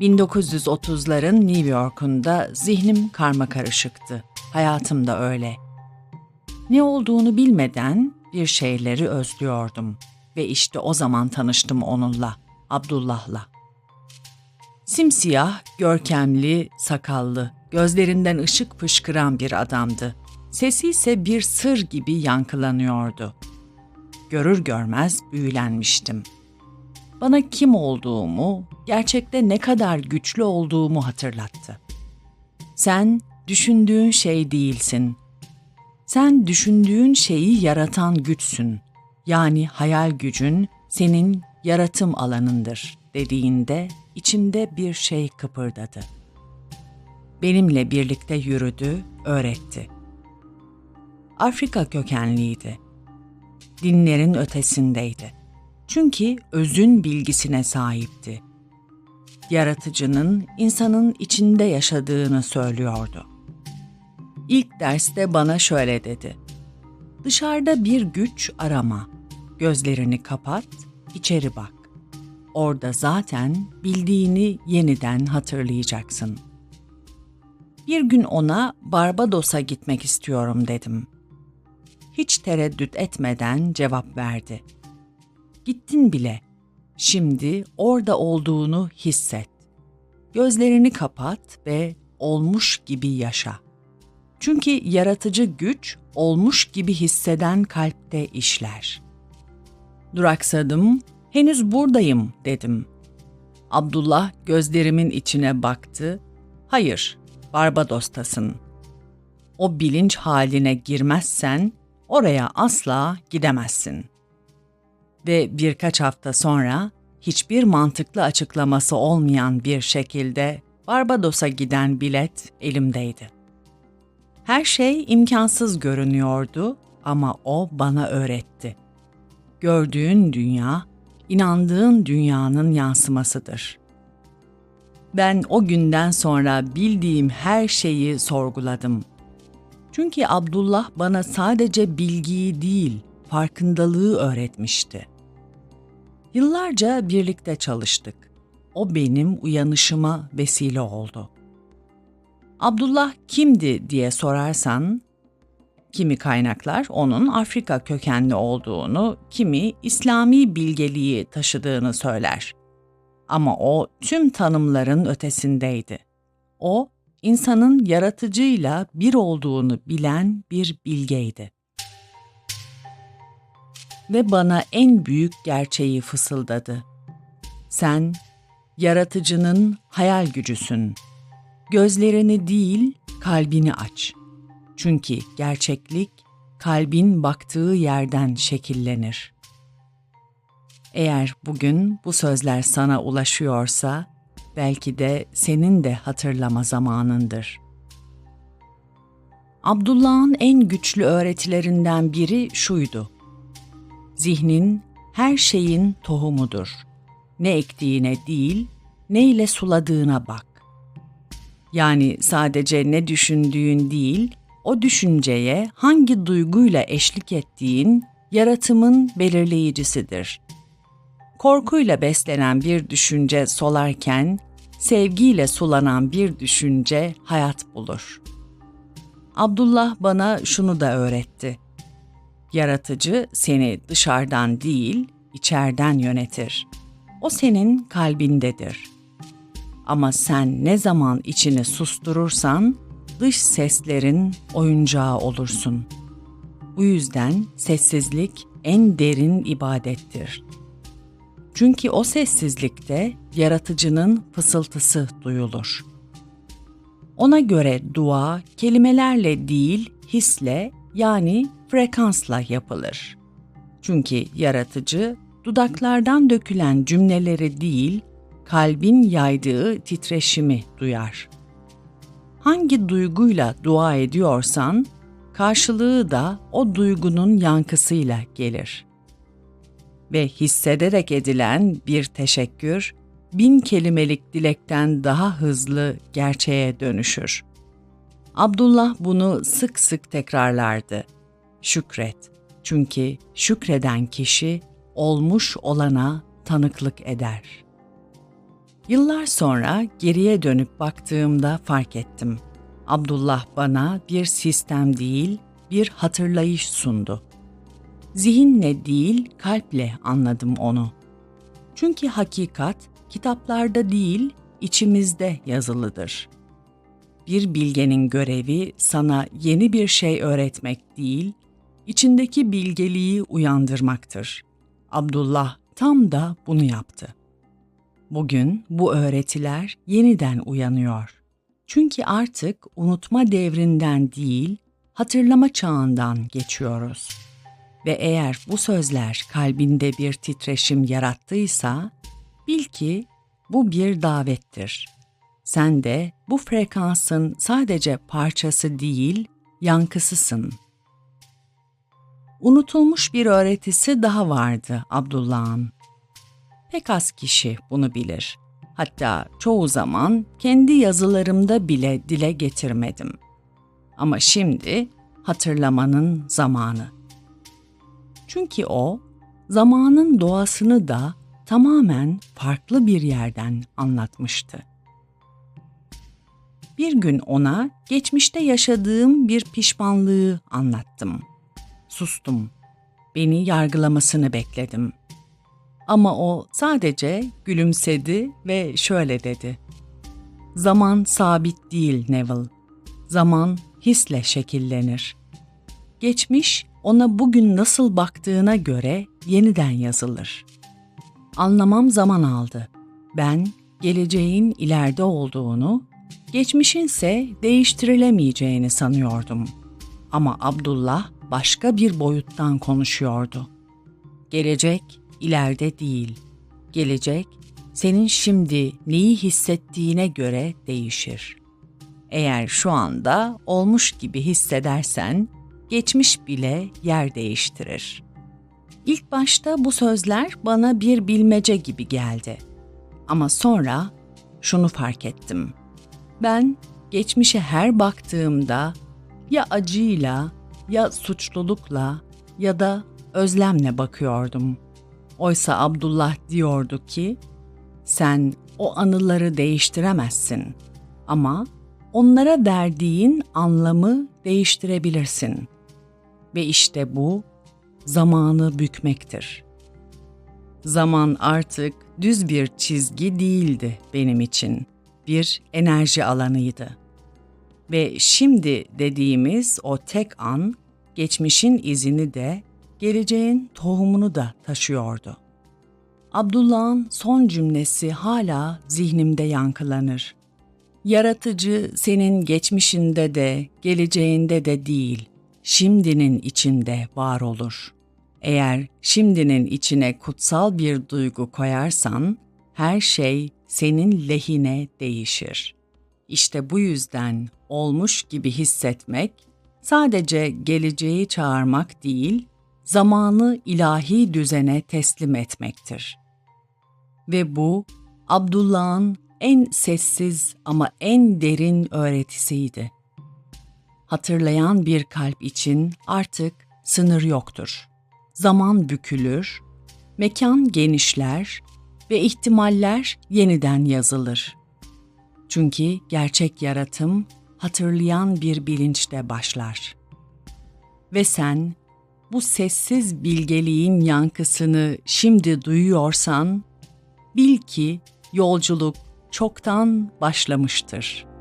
1930'ların New York'unda zihnim karma karışıktı. Hayatım da öyle. Ne olduğunu bilmeden bir şeyleri özlüyordum ve işte o zaman tanıştım onunla, Abdullah'la. Simsiyah, görkemli, sakallı, gözlerinden ışık fışkıran bir adamdı. Sesi ise bir sır gibi yankılanıyordu. Görür görmez büyülenmiştim. Bana kim olduğumu, gerçekte ne kadar güçlü olduğumu hatırlattı. Sen düşündüğün şey değilsin. Sen düşündüğün şeyi yaratan güçsün. Yani hayal gücün senin yaratım alanındır dediğinde içimde bir şey kıpırdadı. Benimle birlikte yürüdü, öğretti. Afrika kökenliydi. Dinlerin ötesindeydi. Çünkü özün bilgisine sahipti. Yaratıcının insanın içinde yaşadığını söylüyordu. İlk derste bana şöyle dedi. Dışarıda bir güç arama. Gözlerini kapat, içeri bak. Orada zaten bildiğini yeniden hatırlayacaksın. Bir gün ona Barbados'a gitmek istiyorum dedim. Hiç tereddüt etmeden cevap verdi. Gittin bile. Şimdi orada olduğunu hisset. Gözlerini kapat ve olmuş gibi yaşa. Çünkü yaratıcı güç olmuş gibi hisseden kalpte işler. Duraksadım, henüz buradayım dedim. Abdullah gözlerimin içine baktı. Hayır, Barbados'tasın. O bilinç haline girmezsen oraya asla gidemezsin. Ve birkaç hafta sonra hiçbir mantıklı açıklaması olmayan bir şekilde Barbados'a giden bilet elimdeydi. Her şey imkansız görünüyordu ama o bana öğretti. Gördüğün dünya, inandığın dünyanın yansımasıdır. Ben o günden sonra bildiğim her şeyi sorguladım. Çünkü Abdullah bana sadece bilgiyi değil, farkındalığı öğretmişti. Yıllarca birlikte çalıştık. O benim uyanışıma vesile oldu. Abdullah kimdi diye sorarsan, kimi kaynaklar onun Afrika kökenli olduğunu, kimi İslami bilgeliği taşıdığını söyler. Ama o tüm tanımların ötesindeydi. O, insanın yaratıcıyla bir olduğunu bilen bir bilgeydi. Ve bana en büyük gerçeği fısıldadı. Sen, yaratıcının hayal gücüsün. Gözlerini değil, kalbini aç. Çünkü gerçeklik, kalbin baktığı yerden şekillenir.'' Eğer bugün bu sözler sana ulaşıyorsa, belki de senin de hatırlama zamanındır. Abdullah'ın en güçlü öğretilerinden biri şuydu. Zihnin her şeyin tohumudur. Ne ektiğine değil, ne ile suladığına bak. Yani sadece ne düşündüğün değil, o düşünceye hangi duyguyla eşlik ettiğin yaratımın belirleyicisidir korkuyla beslenen bir düşünce solarken, sevgiyle sulanan bir düşünce hayat bulur. Abdullah bana şunu da öğretti. Yaratıcı seni dışarıdan değil, içeriden yönetir. O senin kalbindedir. Ama sen ne zaman içini susturursan, dış seslerin oyuncağı olursun. Bu yüzden sessizlik en derin ibadettir.'' Çünkü o sessizlikte yaratıcının fısıltısı duyulur. Ona göre dua kelimelerle değil, hisle yani frekansla yapılır. Çünkü yaratıcı dudaklardan dökülen cümleleri değil, kalbin yaydığı titreşimi duyar. Hangi duyguyla dua ediyorsan, karşılığı da o duygunun yankısıyla gelir.'' ve hissederek edilen bir teşekkür, bin kelimelik dilekten daha hızlı gerçeğe dönüşür. Abdullah bunu sık sık tekrarlardı. Şükret. Çünkü şükreden kişi olmuş olana tanıklık eder. Yıllar sonra geriye dönüp baktığımda fark ettim. Abdullah bana bir sistem değil, bir hatırlayış sundu. Zihinle değil, kalple anladım onu. Çünkü hakikat kitaplarda değil, içimizde yazılıdır. Bir bilgenin görevi sana yeni bir şey öğretmek değil, içindeki bilgeliği uyandırmaktır. Abdullah tam da bunu yaptı. Bugün bu öğretiler yeniden uyanıyor. Çünkü artık unutma devrinden değil, hatırlama çağından geçiyoruz. Ve eğer bu sözler kalbinde bir titreşim yarattıysa, bil ki bu bir davettir. Sen de bu frekansın sadece parçası değil, yankısısın. Unutulmuş bir öğretisi daha vardı Abdullah'ın. Pek az kişi bunu bilir. Hatta çoğu zaman kendi yazılarımda bile dile getirmedim. Ama şimdi hatırlamanın zamanı. Çünkü o zamanın doğasını da tamamen farklı bir yerden anlatmıştı. Bir gün ona geçmişte yaşadığım bir pişmanlığı anlattım. Sustum. Beni yargılamasını bekledim. Ama o sadece gülümsedi ve şöyle dedi. Zaman sabit değil Neville. Zaman hisle şekillenir. Geçmiş ona bugün nasıl baktığına göre yeniden yazılır. Anlamam zaman aldı. Ben geleceğin ileride olduğunu, geçmişinse değiştirilemeyeceğini sanıyordum. Ama Abdullah başka bir boyuttan konuşuyordu. Gelecek ileride değil. Gelecek senin şimdi neyi hissettiğine göre değişir. Eğer şu anda olmuş gibi hissedersen geçmiş bile yer değiştirir. İlk başta bu sözler bana bir bilmece gibi geldi. Ama sonra şunu fark ettim. Ben geçmişe her baktığımda ya acıyla ya suçlulukla ya da özlemle bakıyordum. Oysa Abdullah diyordu ki, sen o anıları değiştiremezsin ama onlara verdiğin anlamı değiştirebilirsin. Ve işte bu zamanı bükmektir. Zaman artık düz bir çizgi değildi benim için. Bir enerji alanıydı. Ve şimdi dediğimiz o tek an geçmişin izini de geleceğin tohumunu da taşıyordu. Abdullah'ın son cümlesi hala zihnimde yankılanır. Yaratıcı senin geçmişinde de, geleceğinde de değil, şimdinin içinde var olur. Eğer şimdinin içine kutsal bir duygu koyarsan, her şey senin lehine değişir. İşte bu yüzden olmuş gibi hissetmek sadece geleceği çağırmak değil, zamanı ilahi düzene teslim etmektir. Ve bu Abdullah'ın en sessiz ama en derin öğretisiydi. Hatırlayan bir kalp için artık sınır yoktur. Zaman bükülür, mekan genişler ve ihtimaller yeniden yazılır. Çünkü gerçek yaratım hatırlayan bir bilinçte başlar. Ve sen bu sessiz bilgeliğin yankısını şimdi duyuyorsan, bil ki yolculuk çoktan başlamıştır.''